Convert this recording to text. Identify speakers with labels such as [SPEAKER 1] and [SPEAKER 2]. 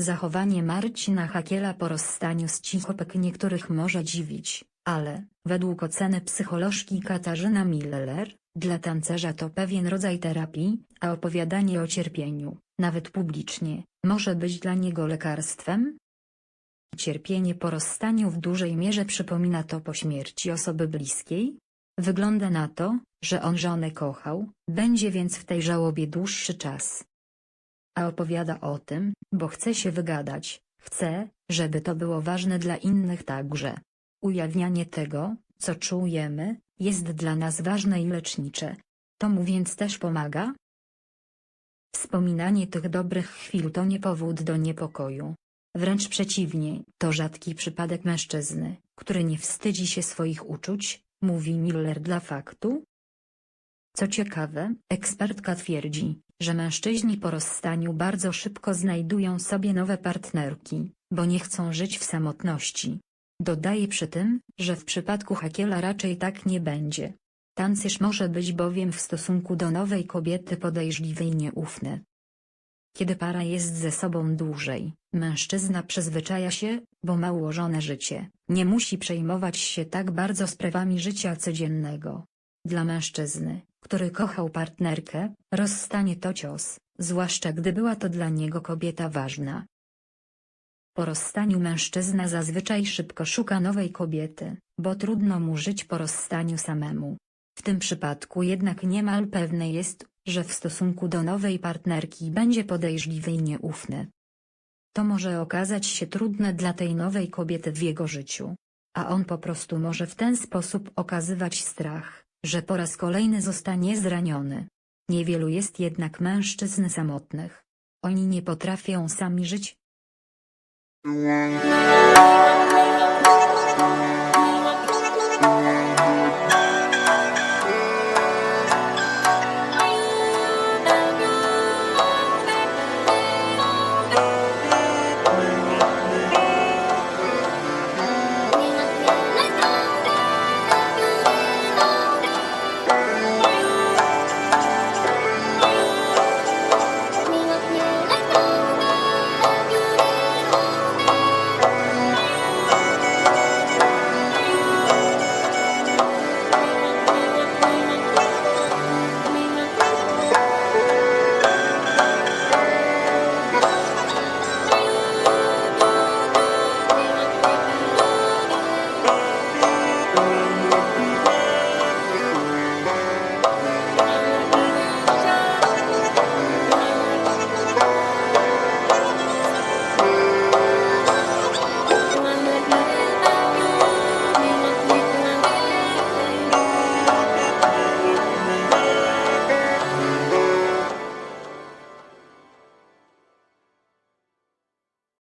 [SPEAKER 1] Zachowanie Marcina Hakiela po rozstaniu z Cichopek niektórych może dziwić, ale, według oceny psycholożki Katarzyna Miller, dla tancerza to pewien rodzaj terapii, a opowiadanie o cierpieniu, nawet publicznie, może być dla niego lekarstwem? Cierpienie po rozstaniu w dużej mierze przypomina to po śmierci osoby bliskiej? Wygląda na to, że on żonę kochał, będzie więc w tej żałobie dłuższy czas. A opowiada o tym, bo chce się wygadać, chce, żeby to było ważne dla innych także. Ujawnianie tego, co czujemy, jest dla nas ważne i lecznicze. To mu więc też pomaga? Wspominanie tych dobrych chwil to nie powód do niepokoju. Wręcz przeciwnie, to rzadki przypadek mężczyzny, który nie wstydzi się swoich uczuć, mówi Miller dla faktu. Co ciekawe, ekspertka twierdzi, że mężczyźni po rozstaniu bardzo szybko znajdują sobie nowe partnerki, bo nie chcą żyć w samotności. Dodaje przy tym, że w przypadku Hakiela raczej tak nie będzie. Tancerz może być bowiem w stosunku do nowej kobiety podejrzliwy i nieufny. Kiedy para jest ze sobą dłużej, mężczyzna przyzwyczaja się, bo ma ułożone życie, nie musi przejmować się tak bardzo sprawami życia codziennego. Dla mężczyzny, który kochał partnerkę, rozstanie to cios, zwłaszcza gdy była to dla niego kobieta ważna. Po rozstaniu mężczyzna zazwyczaj szybko szuka nowej kobiety, bo trudno mu żyć po rozstaniu samemu. W tym przypadku jednak niemal pewne jest, że w stosunku do nowej partnerki będzie podejrzliwy i nieufny. To może okazać się trudne dla tej nowej kobiety w jego życiu. A on po prostu może w ten sposób okazywać strach, że po raz kolejny zostanie zraniony. Niewielu jest jednak mężczyzn samotnych. Oni nie potrafią sami żyć,